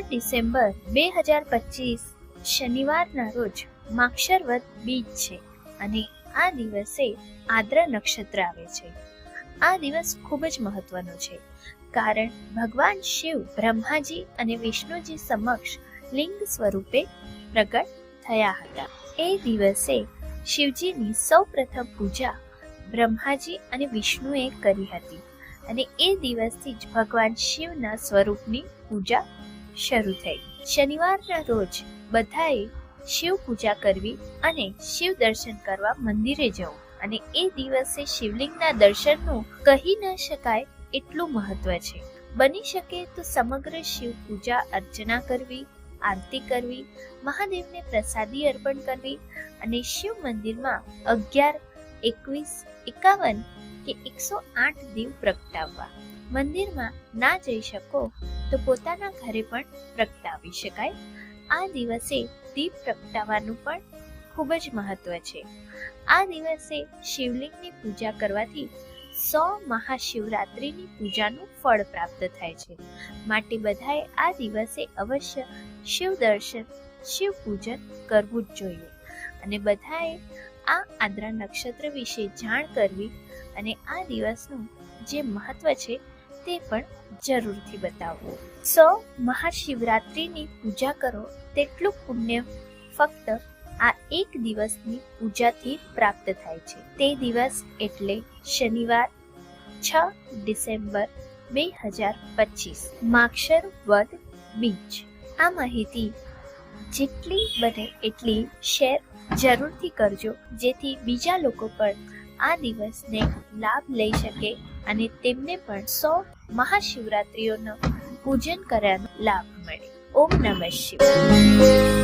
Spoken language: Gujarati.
ડિસેમ્બર બે હજાર પચીસ, શનિવારના રોજ માક્ષરવત બીજ છે અને આ દિવસે આદ્ર નક્ષત્ર આવે છે. આ દિવસ ખૂબ જ મહત્વનો છે કારણ ભગવાન શિવ, બ્રહ્માજી અને વિષ્ણુજી સમક્ષ લિંગ સ્વરૂપે પ્રગટ થયા હતા. એ દિવસે શિવજીની સૌપ્રથમ પૂજા બ્રહ્માજી અને વિષ્ણુએ કરી હતી અને એ દિવસથી જ ભગવાન શિવના સ્વરૂપની પૂજા શરૂ થઈ. શનિવારના રોજ બધાએ શિવ પૂજા કરવી અને શિવ દર્શન કરવા મંદિરે જવું અને એ દિવસે શિવલિંગના દર્શનનું કહી ન શકાય એટલું મહત્વ છે. બની શકે તો સમગ્ર શિવ પૂજા અર્ચના કરવી, આરતી કરવી, મહાદેવને પ્રસાદી અર્પણ કરવી અને શિવ મંદિરમાં અગિયાર, એકવીસ, એકાવન કે એકસો આઠ દીવ પ્રગટાવવા. મંદિરમાં ના જઈ શકો તો પોતાના ઘરે પણ પ્રગટાવી શકાય. આ દિવસે દીપ પ્રગટાવવાનું પણ ખૂબ જ મહત્વ છે. આ દિવસે શિવલિંગની પૂજા કરવાથી સો મહાશિવરાત્રિની પૂજાનું ફળ પ્રાપ્ત થાય છે. માટે બધાએ આ દિવસે અવશ્ય શિવ દર્શન, શિવ પૂજન કરવું જ જોઈએ. અને બધાએ આ આદ્રા નક્ષત્ર વિશે જાણ કરવી અને આ દિવસનું જે મહત્વ છે તે પણ જરૂરથી બતાવો. સો મહાશિવરાત્રિની પૂજા કરો તેટલું પુણ્ય ફક્ત આ એક દિવસની પૂજાથી પ્રાપ્ત થાય છે. તે દિવસ એટલે શનિવાર, છ ડિસેમ્બર બે હજાર પચીસ. માક્ષર વદ બીજ. આ માહિતી જેટલી બને એટલી શેર જરૂરથી કરજો, જેથી બીજા લોકો પણ આ દિવસને લાભ લઈ શકે અને તેમને પણ સો મહાશિવરાત્રીઓનો પૂજન કર્યાનો લાભ મળે. ઓમ નમઃ શિવાય.